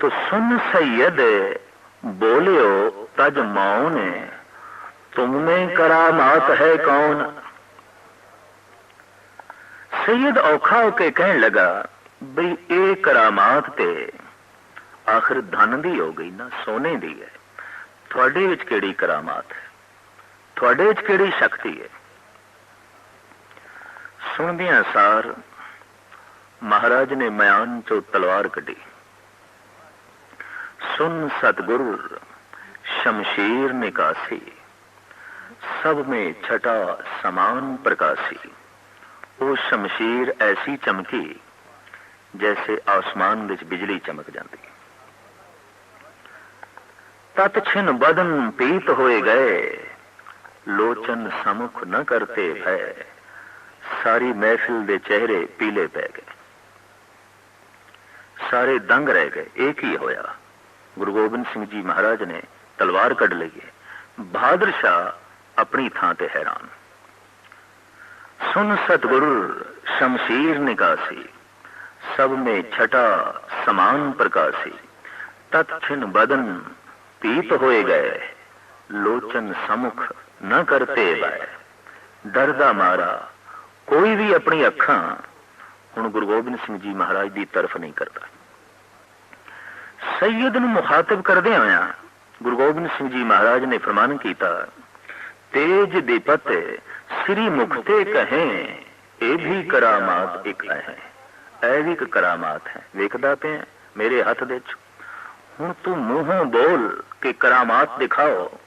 ਤੋ ਸੁਨ ਸੈਦ, ਬੋਲਿਓ, ਤਜ ਮਾਉ ਨੇ تم میں کرامات ہے کون؟ سید اوکھا کے کہنے لگا، بھئی اے کرامات تے آخر دھن دی ہو گئی نا، سونے دی ہے۔ تھوڑے وچ کیڑی کرامات ہے؟ تھوڑے وچ کیڑی شکتی ہے؟ سن دیا سار، مہاراج نے میان چو تلوار کٹی سن ستگر شمشیر نکاسی۔ सब में छटा समान प्रकाशी वो शमशीर ऐसी चमकी जैसे आसमान ਵਿੱਚ ਬਿਜਲੀ ਚਮਕ ਜਾਂਦੀ ਤਤ ਛਿਨ ਬਦਨ ਪੀਤ ਹੋਏ ਗਏ ਲੋਚਨ ਸਮੁਖ ਨ ਕਰਤੇ ਭੈ ਸਾਰੀ ਮਹਿਫਿਲ ਦੇ ਚਿਹਰੇ ਪੀਲੇ ਪੈ ਗਏ ਸਾਰੇ ਦੰਗ ਰਹਿ ਗਏ ਇੱਕ ਹੀ ਹੋਇਆ ਗੁਰੂ ਗੋਬਿੰਦ ਸਿੰਘ ਜੀ ਮਹਾਰਾਜ ਨੇ ਤਲਵਾਰ ਕੱਢ ਲਈ ਹੈ ਬਹਾਦਰ ਸ਼ਾਹ ਆਪਣੀ ਥਾਂ ਤੇ ਹੈਰਾਨ। ਸੁਨ ਸਤਗੁਰ ਸ਼ਮਸ਼ੀਰ ਨਿਕਾਸੀ, ਸਭ ਮੇ ਛਟਾ ਸਮਾਨ ਪ੍ਰਕਾਸੀ, ਤਤ ਛਿਨ ਬਦਨ ਪੀਤ ਹੋਏ ਗਏ, ਲੋਚਨ ਸਮੁਖ ਨਾ ਕਰਤੇ ਬੈ ਡਰਦਾ ਮਾਰਾ, ਕੋਈ ਵੀ ਆਪਣੀ ਅੱਖਾਂ ਹੁਣ ਗੁਰੂ ਗੋਬਿੰਦ ਸਿੰਘ ਜੀ ਮਹਾਰਾਜ ਦੀ ਤਰਫ ਨਹੀਂ ਕਰਦਾ। ਸੈਦ ਨੂੰ ਮੁਖਾਤਬ ਕਰਦੇ ਹੋਇਆ ਗੁਰੂ ਗੋਬਿੰਦ ਸਿੰਘ ਜੀ ਮਹਾਰਾਜ ਨੇ ਫਰਮਾਨ ਕੀਤਾ ਤੇਜ ਦੀਪਤ ਸ੍ਰੀ ਮੁਖ ਕਹੇ, ਇਹ ਵੀ ਕਰਾਮਾਤ ਇੱਕ ਹੈ। ਇਹ ਵੀ ਇੱਕ ਕਰਾਮਾਤ ਹੈ। ਵੇਖਦਾ ਪਿਆ, ਮੇਰੇ ਹੱਥ ਦੇ ਵਿੱਚ। ਹੁਣ ਤੂੰ ਮੂੰਹੋਂ ਬੋਲ ਕਿ ਕਰਾਮਾਤ ਦਿਖਾਓ,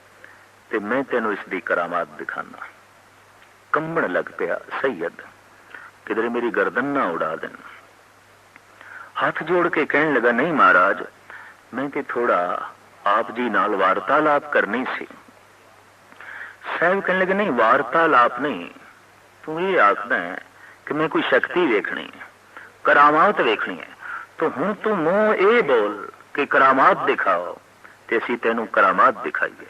ਤੇ ਮੈਂ ਤੈਨੂੰ ਇਸ ਦੀ ਕਰਾਮਾਤ ਦਿਖਾਣਾ ਕੰਬਣ ਲੱਗ ਪਿਆ, ਸੈਯਦ, ਕਿਧਰੇ ਮੇਰੀ ਗਰਦਨ ਨਾ ਉਡਾ ਦੇਣ। ਹੱਥ ਜੋੜ ਕੇ ਕਹਿਣ ਲੱਗਾ, ਨਹੀਂ ਮਹਾਰਾਜ, ਮੈਂ ਤੇ ਥੋੜਾ ਆਪ ਜੀ ਨਾਲ ਵਾਰਤਾਲਾਪ ਕਰਨੀ ਸੀ। ਸਾਹਿਬ ਕਹਿਣ ਲੱਗੇ, ਨਹੀਂ, ਵਾਰਤਾਲਾਪ ਨਹੀਂ। ਤੂੰ ਇਹ ਆਖਦਾ ਹੈ ਕਿ ਮੈਂ ਕੋਈ ਸ਼ਕਤੀ ਵੇਖਣੀ ਹੈ, ਕਰਾਮਾਤ ਵੇਖਣੀ ਹੈ। ਤਾਂ ਹੁਣ ਤੂੰ ਮੂੰਹ ਇਹ ਬੋਲ ਕਿ ਕਰਾਮਾਤ ਦਿਖਾਓ ਤੇ ਅਸੀਂ ਤੈਨੂੰ ਕਰਾਮਾਤ ਦਿਖਾਈਏ।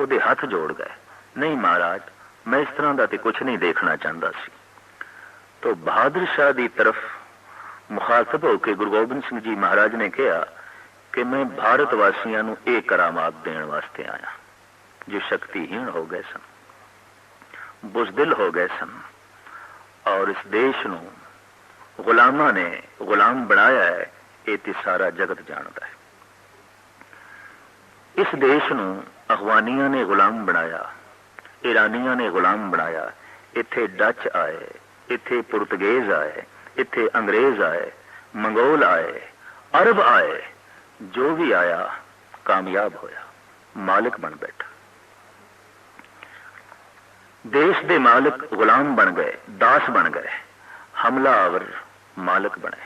ਉਹਦੇ ਹੱਥ ਜੋੜ ਗਏ। ਨਹੀਂ ਮਹਾਰਾਜ, ਮੈਂ ਇਸ ਤਰ੍ਹਾਂ ਦਾ ਤੇ ਕੁਝ ਨਹੀਂ ਦੇਖਣਾ ਚਾਹੁੰਦਾ ਸੀ। ਤੋ ਬਹਾਦਰ ਸ਼ਾਹ ਦੀ ਤਰਫ ਮੁਖਾਤਬ ਹੋ ਕੇ ਗੁਰੂ ਗੋਬਿੰਦ ਸਿੰਘ ਜੀ ਮਹਾਰਾਜ ਨੇ ਕਿਹਾ ਕਿ ਮੈਂ ਭਾਰਤ ਵਾਸੀਆਂ ਨੂੰ ਇਹ ਕਰਾਮਾਤ ਦੇਣ ਵਾਸਤੇ ਆਇਆ। ਜੋ ਸ਼ਕਤੀਹੀਣ ਹੋ ਗਏ ਸਨ ਬੁਜ਼ਦਿਲ ਹੋ ਗਏ ਸਨ ਔਰ ਇਸ ਦੇਸ਼ ਨੂੰ ਗੁਲਾਮਾਂ ਨੇ ਗੁਲਾਮ ਬਣਾਇਆ ਹੈ ਇਹ ਤੇ ਸਾਰਾ ਜਗਤ ਜਾਣਦਾ ਹੈ ਇਸ ਦੇਸ਼ ਨੂੰ ਅਫਗਾਨੀਆਂ ਨੇ ਗੁਲਾਮ ਬਣਾਇਆ ਇਰਾਨੀਆਂ ਨੇ ਗੁਲਾਮ ਬਣਾਇਆ ਇੱਥੇ ਡੱਚ ਆਏ ਇੱਥੇ ਪੁਰਤਗੇਜ਼ ਆਏ ਇੱਥੇ ਅੰਗਰੇਜ਼ ਆਏ ਮੰਗੋਲ ਆਏ ਅਰਬ ਆਏ ਜੋ ਵੀ ਆਇਆ ਕਾਮਯਾਬ ਹੋਇਆ ਮਾਲਕ ਬਣ ਬੈਠਾ ਦੇਸ਼ ਦੇ ਮਾਲਕ ਗੁਲਾਮ ਬਣ ਗਏ, ਦਾਸ ਬਣ ਗਏ, ਹਮਲਾਵਰ ਮਾਲਕ ਬਣੇ।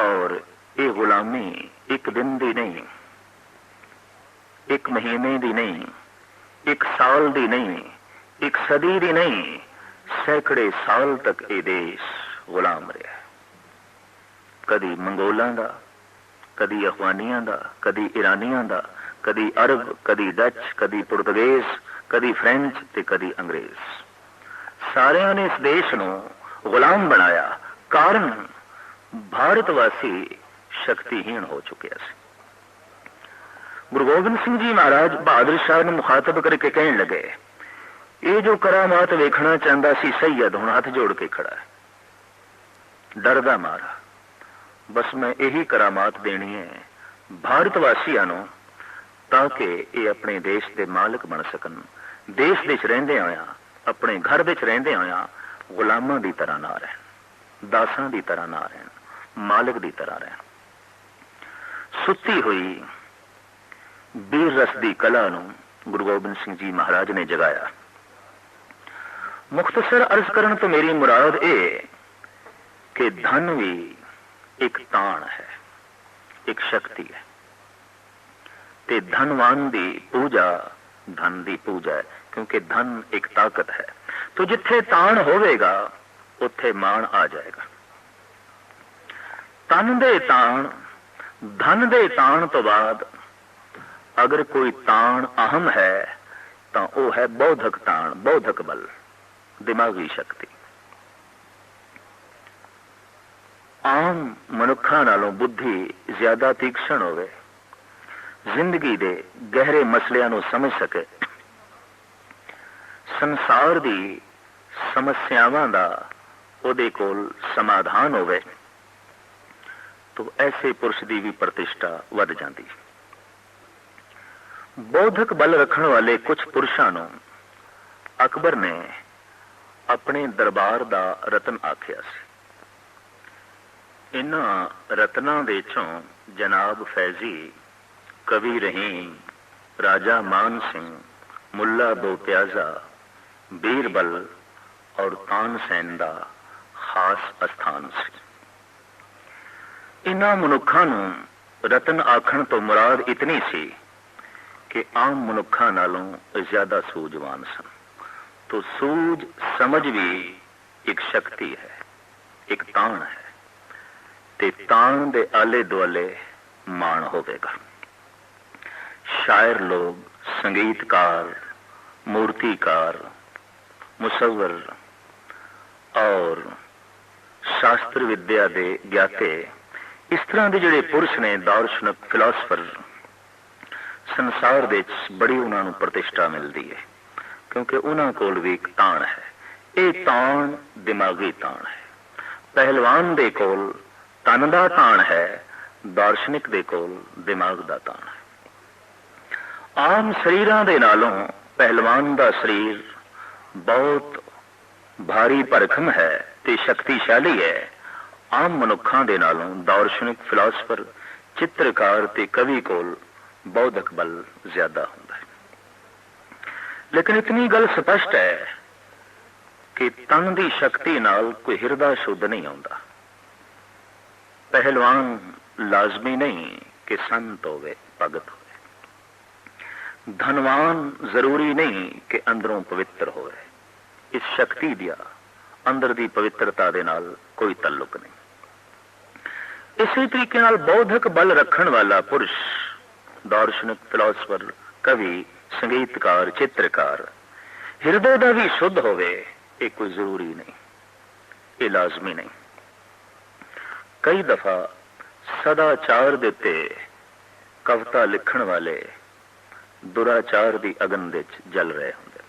ਔਰ ਇਹ ਗੁਲਾਮੀ ਇੱਕ ਦਿਨ ਦੀ ਨਹੀਂ, ਇੱਕ ਮਹੀਨੇ ਦੀ ਨਹੀਂ, ਇੱਕ ਸਾਲ ਦੀ ਨਹੀਂ, ਇੱਕ ਸਦੀ ਦੀ ਨਹੀਂ, ਸੈਂਕੜੇ ਸਾਲ ਤੱਕ ਇਹ ਦੇਸ਼ ਗੁਲਾਮ ਰਿਹਾ। ਕਦੀ ਮੰਗੋਲਾਂ ਦਾ, ਕਦੀ ਅਫਗਾਨੀਆਂ ਦਾ, ਕਦੀ ਇਰਾਨੀਆਂ ਦਾ, ਕਦੀ ਅਰਬ, ਕਦੀ ਡੱਚ, ਕਦੀ ਪੁਰਤਗਾਜ਼ ਕਦੀ ਫ੍ਰੈਂਚ ਤੇ ਕਦੀ ਅੰਗਰੇਜ਼। ਸਾਰਿਆਂ ਨੇ ਇਸ ਦੇਸ਼ ਨੂੰ ਗੁਲਾਮ ਬਣਾਇਆ, ਕਾਰਨ ਭਾਰਤ ਵਾਸੀ ਸ਼ਕਤੀਹੀਣ ਹੋ ਚੁੱਕਿਆ ਸੀ। ਗੁਰੂ ਗੋਬਿੰਦ ਸਿੰਘ ਜੀ ਮਹਾਰਾਜ ਬਹਾਦਰ ਸ਼ਾਹ ਨੂੰ ਮੁਖਾਤਬ ਕਰਕੇ ਕਹਿਣ ਲੱਗੇ, ਇਹ ਜੋ ਕਰਾਮਾਤ ਵੇਖਣਾ ਚਾਹੁੰਦਾ ਸੀ ਸੈਯਦ ਹੁਣ ਹੱਥ ਜੋੜ ਕੇ ਖੜਾ ਹੈ। ਡਰਦਾ ਮਾਰਾ। ਬਸ ਮੈਂ ਇਹੀ ਕਰਾਮਾਤ ਦੇਣੀ ਹੈ, ਭਾਰਤ ਵਾਸੀਆਂ ਨੂੰ ਤਾਂ ਕਿ ਇਹ ਆਪਣੇ ਦੇਸ਼ ਦੇ ਮਾਲਕ ਬਣ ਸਕਣ। ਦੇਸ਼ ਵਿੱਚ ਰਹਿੰਦੇ ਆਇਆ ਆਪਣੇ ਘਰ ਵਿੱਚ ਰਹਿੰਦੇ ਆਇਆ ਗੁਲਾਮਾਂ ਦੀ ਤਰ੍ਹਾਂ ਨਾ ਰਹਿਣ, ਦਾਸਾਂ ਦੀ ਤਰ੍ਹਾਂ ਨਾ ਰਹਿਣ, ਮਾਲਕ ਦੀ ਤਰ੍ਹਾਂ ਰਹਿਣ। ਸੁੱਤੀ ਹੋਈ ਬੀਰ ਰਸ ਦੀ ਕਲਾ ਨੂੰ ਗੁਰੂ ਗੋਬਿੰਦ ਸਿੰਘ ਜੀ ਮਹਾਰਾਜ ਨੇ ਜਗਾਇਆ। ਮੁਖਤਸਰ ਅਰਜ਼ ਕਰਨ ਤੋਂ ਮੇਰੀ ਮੁਰਾਦ ਇਹ ਕਿ ਧਨ ਵੀ ਇੱਕ ਤਾਣ ਹੈ, ਇੱਕ ਸ਼ਕਤੀ ਹੈ। ਤੇ ਧਨਵਾਨ ਦੀ ਪੂਜਾ, ਧਨ ਦੀ ਪੂਜਾ ਹੈ, ਕਿਉਂਕਿ ਧਨ ਇੱਕ ਤਾਕਤ ਹੈ। ਤੋ ਜਿੱਥੇ ਤਾਣ ਹੋਵੇਗਾ, ਉੱਥੇ ਮਾਣ ਆ ਜਾਏਗਾ। ਤਨ ਦੇ ਤਾਣ, ਧਨ ਦੇ ਤਾਣ ਤੋਂ ਬਾਅਦ ਅਗਰ ਕੋਈ ਤਾਣ ਅਹਮ ਹੈ, ਤਾਂ ਉਹ ਹੈ ਬੌਧਕ ਤਾਣ, ਬੌਧਕ ਬਲ, ਦਿਮਾਗੀ ਸ਼ਕਤੀ। ਆਮ ਮਨੁੱਖਾਂ ਨਾਲੋਂ ਬੁੱਧੀ ਜ਼ਿਆਦਾ ਤੀਕਸ਼ਣ ਹੋਵੇ। ਜ਼ਿੰਦਗੀ ਦੇ ਗਹਿਰੇ ਮਸਲਿਆਂ ਨੂੰ ਸਮਝ ਸਕੇ। ਸੰਸਾਰ ਦੀ ਸਮੱਸਿਆਵਾਂ ਦਾ ਉਹਦੇ ਕੋਲ ਸਮਾਧਾਨ ਹੋਵੇ, ਤਾਂ ਐਸੇ ਪੁਰਸ਼ ਦੀ ਵੀ ਪ੍ਰਤਿਸ਼ਠਾ ਵੱਧ ਜਾਂਦੀ। ਬੌਧਕ ਬਲ ਰੱਖਣ ਵਾਲੇ ਕੁਝ ਪੁਰਸ਼ਾਂ ਨੂੰ ਅਕਬਰ ਨੇ ਆਪਣੇ ਦਰਬਾਰ ਦਾ ਰਤਨ ਆਖਿਆ ਸੀ। ਇਹਨਾਂ ਰਤਨਾਂ ਦੇ ਚੋਂ ਜਨਾਬ ਫੈਜ਼ੀ ਕਵੀ ਰਹੀਮ ਰਾਜਾ ਮਾਨ ਸਿੰਘ, ਮੁੱਲਾ ਦੋ ਪਿਆਜ਼ਾ, ਬੀਰਬਲ ਔਰ ਤਾਨਸੈਨ ਦਾ ਖਾਸ ਅਸਥਾਨ ਸੀ। ਇਹਨਾਂ ਮਨੁੱਖਾਂ ਨੂੰ ਰਤਨ ਆਖਣ ਤੋਂ ਮੁਰਾਦ ਇਤਨੀ ਸੀ ਕਿ ਆਮ ਮਨੁੱਖਾਂ ਨਾਲੋਂ ਜ਼ਿਆਦਾ ਸੂਝਵਾਨ ਸਨ। ਤੋ ਸੂਝ, ਸਮਝ ਵੀ ਇੱਕ ਸ਼ਕਤੀ ਹੈ, ਇੱਕ ਤਾਣ ਹੈ ਤੇ ਤਾਣ ਦੇ ਆਲੇ ਦੁਆਲੇ ਮਾਣ ਹੋਵੇਗਾ। ਸ਼ਾਇਰ ਲੋਗ, ਸੰਗੀਤਕਾਰ, ਮੂਰਤੀਕਾਰ, ਮੁਸਵਰ ਔਰ ਸ਼ਾਸਤਰ ਵਿਦਿਆ ਦੇ ਗਿਆਤੇ, ਇਸ ਤਰ੍ਹਾਂ ਦੇ ਜਿਹੜੇ ਪੁਰਸ਼ ਨੇ, ਦਾਰਸ਼ਨਿਕ ਫਿਲਾਸਫਰ, ਸੰਸਾਰ ਦੇ ਵਿੱਚ ਬੜੀ ਉਹਨਾਂ ਨੂੰ ਪ੍ਰਤਿਸ਼ਠਾ ਮਿਲਦੀ ਹੈ, ਕਿਉਂਕਿ ਉਹਨਾਂ ਕੋਲ ਵੀ ਇੱਕ ਤਾਣ ਹੈ। ਇਹ ਤਾਣ ਦਿਮਾਗੀ ਤਾਣ ਹੈ। ਪਹਿਲਵਾਨ ਦੇ ਕੋਲ ਤਨ ਦਾ ਤਾਣ ਹੈ, ਦਾਰਸ਼ਨਿਕ ਦੇ ਕੋਲ ਦਿਮਾਗ ਦਾ ਤਾਣ ਹੈ। ਆਮ ਸਰੀਰਾਂ ਦੇ ਨਾਲੋਂ ਪਹਿਲਵਾਨ ਦਾ ਸਰੀਰ ਬਹੁਤ ਭਾਰੀ ਭਰਖਮ ਹੈ ਤੇ ਸ਼ਕਤੀਸ਼ਾਲੀ ਹੈ। ਆਮ ਮਨੁੱਖਾਂ ਦੇ ਨਾਲੋਂ ਦਾਰਸ਼ਨਿਕ ਫਿਲਾਸਫਰ, ਚਿੱਤਰਕਾਰ ਤੇ ਕਵੀ ਕੋਲ ਬੌਧਕ ਬਲ ਜ਼ਿਆਦਾ ਹੁੰਦਾ ਹੈ। ਲੇਕਿਨ ਇਤਨੀ ਗੱਲ ਸਪਸ਼ਟ ਹੈ ਕਿ ਤਨ ਦੀ ਸ਼ਕਤੀ ਨਾਲ ਕੋਈ ਹਿਰਦਾ ਸ਼ੁੱਧ ਨਹੀਂ ਆਉਂਦਾ। ਪਹਿਲਵਾਨ ਲਾਜ਼ਮੀ ਨਹੀਂ ਕਿ ਸੰਤ ਹੋਵੇ, ਭਗਤ ਹੋਵੇ। ਧਨਵਾਨ ਜ਼ਰੂਰੀ ਨਹੀਂ ਕਿ ਅੰਦਰੋਂ ਪਵਿੱਤਰ ਹੋਵੇ। ਇਸ ਸ਼ਕਤੀ ਦੀ ਅੰਦਰ ਦੀ ਪਵਿੱਤਰਤਾ ਦੇ ਨਾਲ ਕੋਈ ਤਾਲੁਕ ਨਹੀਂ। ਇਸੇ ਤਰੀਕੇ ਨਾਲ ਬੌਧਿਕ ਬਲ ਰੱਖਣ ਵਾਲਾ ਪੁਰਸ਼, ਦਾਰਸ਼ਨਿਕ ਫਿਲਾਸਫਰ ਕਵੀ, ਸੰਗੀਤਕਾਰ, ਚਿੱਤਰਕਾਰ, ਹਿਰਦੇ ਦਾ ਵੀ ਸ਼ੁੱਧ ਹੋਵੇ, ਇਹ ਕੋਈ ਜ਼ਰੂਰੀ ਨਹੀਂ। ਇਹ ਲਾਜ਼ਮੀ ਨਹੀਂ। ਕਈ ਦਫਾ ਸਦਾਚਾਰ ਦੇ ਉੱਤੇ ਕਵਿਤਾ ਲਿਖਣ ਵਾਲੇ ਦੁਰਾਚਾਰ ਦੀ ਅਗਨ ਵਿੱਚ ਜਲ ਰਹੇ ਹੁੰਦੇ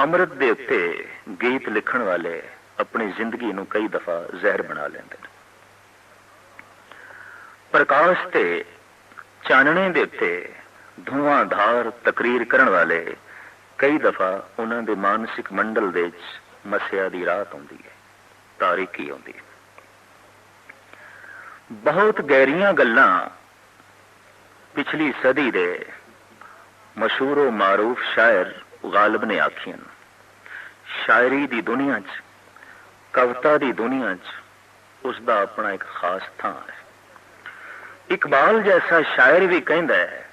ਅੰਮ੍ਰਿਤ ਦੇ ਉੱਤੇ ਗੀਤ ਲਿਖਣ ਵਾਲੇ ਆਪਣੀ ਜ਼ਿੰਦਗੀ ਨੂੰ ਕਈ ਦਫਾ ਜ਼ਹਿਰ ਬਣਾ ਲੈਂਦੇ ਨੇ। ਪ੍ਰਕਾਸ਼ ਤੇ ਚਾਨਣੇ ਦੇ ਉੱਤੇ ਧੂਆਂਧਾਰ ਤਕਰੀਰ ਕਰਨ ਵਾਲੇ ਕਈ ਦਫਾ ਉਹਨਾਂ ਦੇ ਮਾਨਸਿਕ ਮੰਡਲ ਦੇ ਵਿੱਚ ਮਸਿਆ ਦੀ ਰਾਤ ਆਉਂਦੀ ਹੈ ਤਾਰੀਕੀ ਆਉਂਦੀ ਹੈ। ਬਹੁਤ ਗਹਿਰੀਆਂ ਗੱਲਾਂ ਪਿਛਲੀ ਸਦੀ ਦੇ ਮਸ਼ਹੂਰ ਮਾਰੂਫ ਸ਼ਾਇਰ ਗਾਲਬ ਨੇ ਆਖੀਆਂ ਸ਼ਾਇਰੀ ਦੀ ਦੁਨੀਆ 'ਚ, ਕਵਿਤਾ ਦੀ ਦੁਨੀਆ 'ਚ ਉਸ ਦਾ ਆਪਣਾ ਇੱਕ ਖਾਸ ਥਾਂ ਹੈ। ਇਕਬਾਲ ਜੈਸਾ ਸ਼ਾਇਰ ਵੀ ਕਹਿੰਦਾ ਹੈ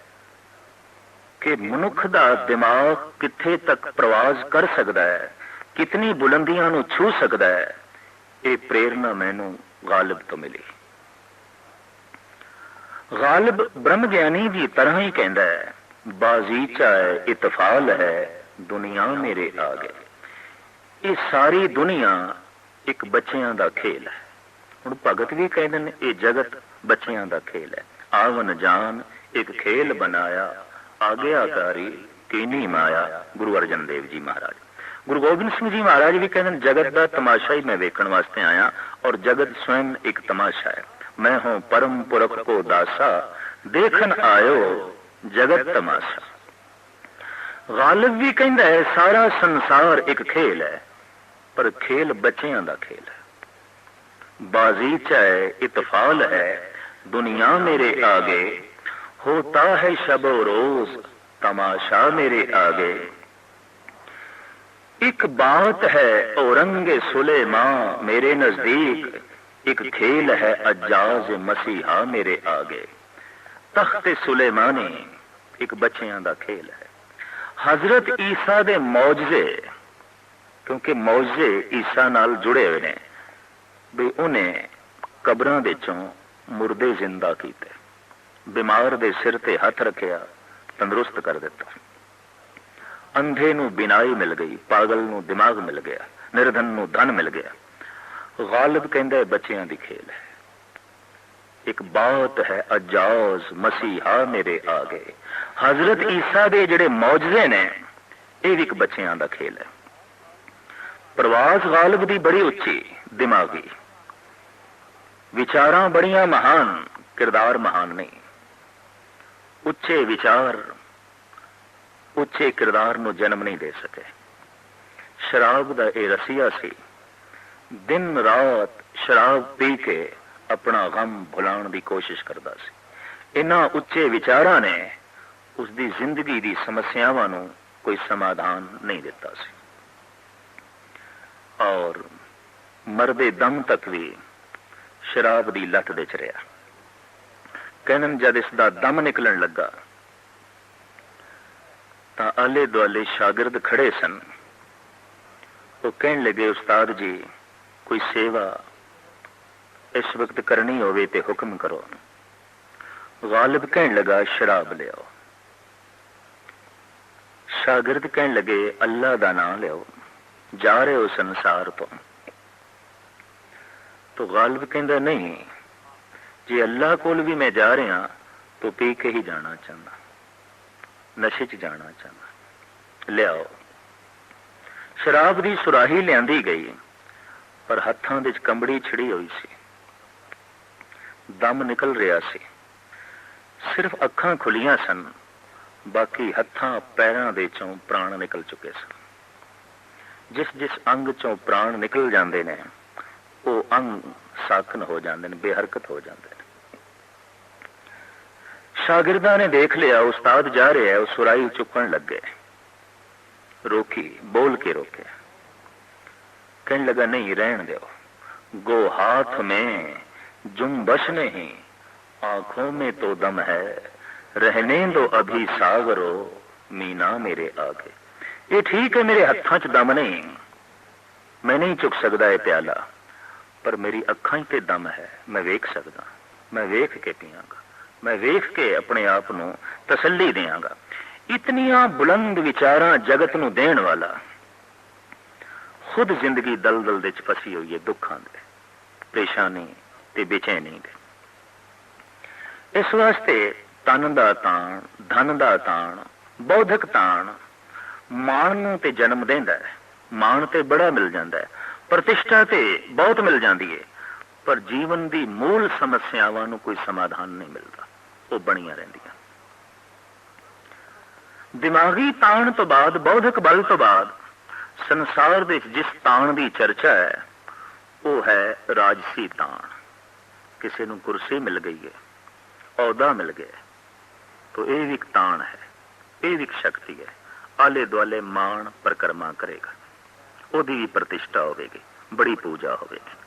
ਕਿ ਮਨੁੱਖ ਦਾ ਦਿਮਾਗ ਕਿੱਥੇ ਤੱਕ ਪ੍ਰਵਾਜ਼ ਕਰ ਸਕਦਾ ਹੈ, ਕਿਤਨੀ ਬੁਲੰਦੀਆਂ ਨੂੰ ਛੂ ਸਕਦਾ ਹੈ, ਇਹ ਪ੍ਰੇਰਣਾ ਮੈਨੂੰ ਗਾਲਬ ਤੋਂ ਮਿਲੀ। ਗਾਲਬ ਬ੍ਰਹਮ ਗਿਆਨੀ ਦੀ ਤਰ੍ਹਾਂ ਹੀ ਕਹਿੰਦਾ ਹੈ ਬਾਜ਼ੀਚਾ ਹੈ ਇਤਫਾਲ ਹੈ ਦੁਨੀਆ ਮੇਰੇ ਆਗੇ। ਇਹ ਸਾਰੀ ਦੁਨੀਆ ਇੱਕ ਬੱਚਿਆਂ ਦਾ ਖੇਲ ਹੈ। ਹੁਣ ਭਗਤ ਵੀ ਕਹਿੰਦੇ ਨੇ, ਇਹ ਜਗਤ ਬੱਚਿਆਂ ਦਾ ਖੇਲ ਹੈ। ਆਵਨ ਜਾਨ, ਇੱਕ ਖੇਲ ਬਣਾਇਆ, ਆਗਿਆਕਾਰੀ ਕੀਨੀ ਮਾਇਆ। ਗੁਰੂ ਅਰਜਨ ਦੇਵ ਜੀ ਮਹਾਰਾਜ। ਗੁਰੂ ਗੋਬਿੰਦ ਸਿੰਘ ਜੀ ਮਹਾਰਾਜ ਵੀ ਕਹਿੰਦੇ ਜਗਤ ਦਾ ਤਮਾਸ਼ਾ ਹੀ ਮੈਂ ਵੇਖਣ ਵਾਸਤੇ ਆਇਆ ਔਰ ਜਗਤ ਸਵੈਮ ਇੱਕ ਤਮਾਸ਼ਾ ਹੈ। میں ہوں پرم پورک کو داسا، دیکھن آیو جگت تماشا غالب بھی کہندا ہے، سارا ਸੰਸਾਰ ایک کھیل ہے، پر کھیل بچیاں دا کھیل ہے۔ بازی چاہے اتفال ہے، دنیا میرے آگے، ہوتا ہے شب و روز، تماشا میرے آگے۔ ایک بات ہے، اورنگ سلیمان میرے نزدیک एक खेल है अजाज मसीहा मेरे आगे तख्त सुलेमानी एक बच्चियां ਦਾ ਖੇਲ ਹੈ ਹਜ਼ਰਤ ਈਸਾ ਦੇ ਮੌਜਜ਼ੇ ਕਿਉਂਕਿ ਮੌਜਜ਼ੇ ਈਸਾ ਨਾਲ ਜੁੜੇ ਹੋਏ ਨੇ ਵੀ ਉਹਨੇ ਕਬਰਾਂ ਵਿੱਚੋਂ ਮੁਰਦੇ ਜ਼ਿੰਦਾ ਕੀਤੇ ਬਿਮਾਰ ਦੇ ਸਿਰ ਤੇ ਹੱਥ ਰੱਖਿਆ ਤੰਦਰੁਸਤ ਕਰ ਦਿੱਤਾ ਅੰਧੇ ਨੂੰ ਬਿਨਾਈ ਮਿਲ ਗਈ ਪਾਗਲ ਨੂੰ ਦਿਮਾਗ ਮਿਲ ਗਿਆ ਨਿਰਧਨ ਨੂੰ ਧਨ ਮਿਲ ਗਿਆ ਗਾਲਬ ਕਹਿੰਦਾ ਹੈ ਬੱਚਿਆਂ ਦੀ ਖੇਲ ਹੈ। ਇੱਕ ਬਾਤ ਹੈ, ਅਜਾਜ਼ ਮਸੀਹਾ ਮੇਰੇ ਆ ਗਏ ਹਜ਼ਰਤ ਈਸਾ ਦੇ ਜਿਹੜੇ ਮੌਜਜ਼ੇ ਨੇ, ਇਹ ਵੀ ਇੱਕ ਬੱਚਿਆਂ ਦਾ ਖੇਲ ਹੈ। ਪ੍ਰਵਾਸ ਗਾਲਬ ਦੀ ਬੜੀ ਉੱਚੀ, ਦਿਮਾਗੀ। ਵਿਚਾਰਾਂ ਬੜੀਆਂ ਮਹਾਨ, ਕਿਰਦਾਰ ਮਹਾਨ ਨਹੀਂ ਉੱਚੇ ਵਿਚਾਰ, ਉੱਚੇ ਕਿਰਦਾਰ ਨੂੰ ਜਨਮ ਨਹੀਂ ਦੇ ਸਕੇ। ਸ਼ਰਾਬ ਦਾ ਇਹ ਰਸੀਆ ਸੀ ਦਿਨ ਰਾਤ ਸ਼ਰਾਬ ਪੀ ਕੇ ਆਪਣਾ ਗਮ ਭੁਲਾਉਣ ਦੀ ਕੋਸ਼ਿਸ਼ ਕਰਦਾ ਸੀ। ਇਹਨਾਂ ਉੱਚੇ ਵਿਚਾਰਾਂ ਨੇ ਉਸ ਦੀ ਜ਼ਿੰਦਗੀ ਦੀ ਸਮੱਸਿਆਵਾਂ ਨੂੰ ਕੋਈ ਸਮਾਧਾਨ ਨਹੀਂ ਦਿੱਤਾ ਸੀ। ਔਰ ਮਰਦੇ ਦਮ ਤੱਕ ਵੀ ਸ਼ਰਾਬ ਦੀ ਲਤ ਵਿੱਚ ਰਿਹਾ। ਕਹਿੰਨ ਜਦ ਇਸ ਦਾ ਦਮ ਨਿਕਲਣ ਲੱਗਾ, ਤਾਂ ਆਲੇ ਦੁਆਲੇ ਸ਼ਾਗਿਰਦ ਖੜੇ ਸਨ। ਉਹ ਕਹਿਣ ਲੱਗੇ, ਉਸਤਾਦ ਜੀ ਕੋਈ ਸੇਵਾ ਇਸ ਵਕਤ ਕਰਨੀ ਹੋਵੇ ਤੇ ਹੁਕਮ ਕਰੋ। ਗਾਲਬ ਕਹਿਣ ਲਗਾ, ਸ਼ਰਾਬ ਲਿਓ ਸ਼ਾਗਿਰਦ ਕਹਿਣ ਲਗੇ ਅੱਲਾ ਦਾ ਨਾਮ ਲਿਓ ਜਾ ਰਹੇ ਹੋ ਸੰਸਾਰ ਤੋਂ। ਤੋ ਗਾਲਿਬ ਕਹਿੰਦਾ, ਨਹੀਂ, ਜੇ ਅੱਲਾ ਕੋਲ ਵੀ ਮੈਂ ਜਾ ਰਿਹਾ, ਤੋ ਪੀ ਕੇ ਹੀ ਜਾਣਾ ਚਾਹੁੰਦਾ। ਨਸ਼ੇ 'ਚ ਜਾਣਾ ਚਾਹੁੰਦਾ। ਲਿਆਓ। ਸ਼ਰਾਬ ਦੀ ਸੁਰਾਹੀ ਲਿਆਂਦੀ ਗਈ। ਪਰ ਹੱਥਾਂ ਵਿੱਚ ਕੰਬੜੀ ਛਿੜੀ ਹੋਈ ਸੀ। ਦਮ ਨਿਕਲ ਰਿਹਾ ਸੀ। ਸਿਰਫ ਅੱਖਾਂ ਖੁੱਲੀਆਂ ਸਨ, ਬਾਕੀ ਹੱਥਾਂ ਪੈਰਾਂ ਦੇ ਚੋਂ ਪ੍ਰਾਣ ਨਿਕਲ ਚੁੱਕੇ ਸਨ। ਜਿਸ ਜਿਸ ਅੰਗ ਚੋਂ ਪ੍ਰਾਣ ਨਿਕਲ ਜਾਂਦੇ ਨੇ, ਉਹ ਅੰਗ ਸਾਖਨ ਹੋ ਜਾਂਦੇ ਨੇ, ਬੇਹਰਕਤ ਹੋ ਜਾਂਦੇ ਨੇ। ਸ਼ਾਗਿਰਦਾਂ ਨੇ ਦੇਖ ਲਿਆ, ਉਸਤਾਦ ਜਾ ਰਿਹਾ, ਉਹ ਸੁਰਾਈ ਚੁੱਕਣ ਲੱਗੇ। ਰੋਕੀ ਬੋਲ ਕੇ ਰੋਕਿਆ। ਕਹਿਣ ਲੱਗਾ ਨਹੀਂ ਰਹਿਣ ਦਿਓ गो हाथ में जुम्बश नहीं आंखों में तो दम है रहने दो अभी सागरो मीना मेरे आगे ਇਹ ਠੀਕ ਹੈ ਮੇਰੇ ਹੱਥਾਂ 'ਚ ਦਮ ਨਹੀਂ ਮੈਂ ਨਹੀਂ ਚੁੱਕ ਸਕਦਾ ਇਹ ਪਿਆਲਾ ਪਰ ਮੇਰੀ ਅੱਖਾਂ 'ਚ ਤੇ ਦਮ ਹੈ ਮੈਂ ਵੇਖ ਸਕਦਾ ਮੈਂ ਵੇਖ ਕੇ ਪੀਵਾਂਗਾ ਮੈਂ ਵੇਖ ਕੇ ਆਪਣੇ ਆਪ ਨੂੰ ਤਸੱਲੀ ਦੇਵਾਂਗਾ ਇਤਨੀਆਂ ਬੁਲੰਦ ਵਿਚਾਰਾਂ ਜਗਤ ਨੂੰ ਦੇਣ ਵਾਲਾ ਖੁਦ ਜ਼ਿੰਦਗੀ ਦਲਦਲ ਦੇ ਚ ਫਸੀ ਹੋਈ ਹੈ ਦੁੱਖਾਂ ਦੇ, ਪਰੇਸ਼ਾਨੀ ਤੇ ਬੇਚੈਨੀ ਦੇ। ਇਸ ਵਾਸਤੇ ਤਨ ਦਾ ਤਾਣ, ਧਨ ਦਾ ਤਾਣ, ਬੌਧਿਕ ਤਾਣ ਮਾਣ ਨੂੰ ਤੇ ਜਨਮ ਦਿੰਦਾ ਹੈ। ਮਾਣ ਤੇ ਬੜਾ ਮਿਲ ਜਾਂਦਾ ਹੈ। ਪ੍ਰਤਿਸ਼ਠਾ ਤੇ ਬਹੁਤ ਮਿਲ ਜਾਂਦੀ ਹੈ। ਪਰ ਜੀਵਨ ਦੀ ਮੂਲ ਸਮੱਸਿਆਵਾਂ ਨੂੰ ਕੋਈ ਸਮਾਧਾਨ ਨਹੀਂ ਮਿਲਦਾ। ਉਹ ਬਣੀਆਂ ਰਹਿੰਦੀਆਂ। ਦਿਮਾਗੀ ਤਾਣ ਤੋਂ ਬਾਅਦ, ਬੌਧਿਕ ਬਲ ਤੋਂ ਬਾਅਦ ਸੰਸਾਰ ਵਿੱਚ ਜਿਸ ਤਾਣ ਦੀ ਚਰਚਾ ਹੈ, ਉਹ ਹੈ ਰਾਜਸੀ ਤਾਣ। ਕਿਸੇ ਨੂੰ ਕੁਰਸੀ ਮਿਲ ਗਈ ਹੈ, ਅਹੁਦਾ ਮਿਲ ਗਿਆ ਤਾਂ ਇਹ ਵੀ ਇੱਕ ਤਾਣ ਹੈ, ਇਹ ਵੀ ਇੱਕ ਸ਼ਕਤੀ ਹੈ। ਆਲੇ ਦੁਆਲੇ ਮਾਣ ਪਰਕਰਮਾ ਕਰੇਗਾ। ਉਹਦੀ ਵੀ ਪ੍ਰਤਿਸ਼ਠਾ ਹੋਵੇਗੀ, ਬੜੀ ਪੂਜਾ ਹੋਵੇਗੀ।